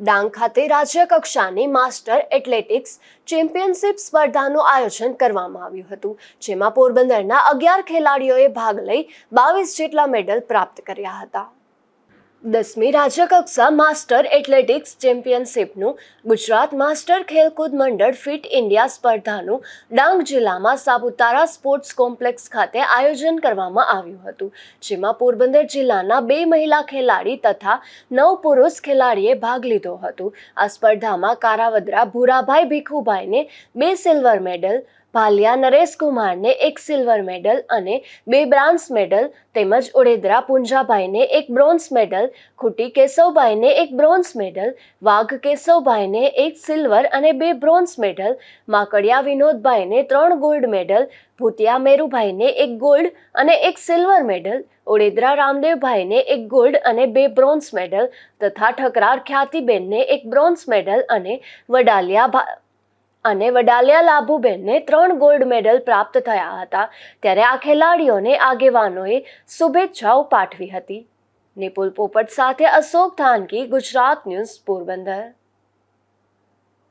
ડાંગ ખાતે રાજ્ય કક્ષાની માસ્ટર એથ્લેટિક્સ ચેમ્પિયનશિપ સ્પર્ધાનું આયોજન કરવામાં આવ્યું હતું, જેમાં પોરબંદરના અગિયાર ખેલાડીઓએ ભાગ લઈ બાવીસ જેટલા મેડલ પ્રાપ્ત કર્યા હતા. દસમી રાજ્યકક્ષા માસ્ટર એથ્લેટિક્સ ચેમ્પિયનશિપનું ગુજરાત માસ્ટર ખેલકૂદ મંડળ ફિટ ઇન્ડિયા સ્પર્ધાનું ડાંગ જિલ્લામાં સાપુતારા સ્પોર્ટ્સ કોમ્પ્લેક્સ ખાતે આયોજન કરવામાં આવ્યું હતું, જેમાં પોરબંદર જિલ્લાના બે મહિલા ખેલાડી તથા નવ પુરુષ ખેલાડીએ ભાગ લીધો હતો. આ સ્પર્ધામાં કારાવદરા ભૂરાભાઈ ભીખુભાઈને બે સિલ્વર મેડલ ભાલિયા નરેશ કુમારને એક સિલ્વર મેડલ અને બે બ્રાન્ઝ મેડલ તેમજ ઓડેદરા પુંજાભાઈને એક બ્રોન્ઝ મેડલ ખુટી કેશવભાઈને એક બ્રોન્ઝ મેડલ વાઘ કેશવભાઈને એક સિલ્વર અને બે બ્રોન્ઝ મેડલ માકડિયા વિનોદભાઈને ત્રણ ગોલ્ડ મેડલ ભૂતિયા મેરુભાઈને એક ગોલ્ડ અને એક સિલ્વર મેડલ ઓડેદરા રામદેવભાઈને એક ગોલ્ડ અને બે બ્રોન્ઝ મેડલ તથા ઠકરાર ખ્યાતિબેનને એક બ્રોન્ઝ મેડલ અને વડાલિયા અને વડાલિયા લાભુબેનને ત્રણ ગોલ્ડ મેડલ પ્રાપ્ત થયા હતા. ત્યારે આ ખેલાડીઓને આગેવાનોએ શુભેચ્છાઓ પાઠવી હતી. નિપુલ પોપટ સાથે અશોક ધાનકી, ગુજરાત ન્યૂઝ પોરબંદર.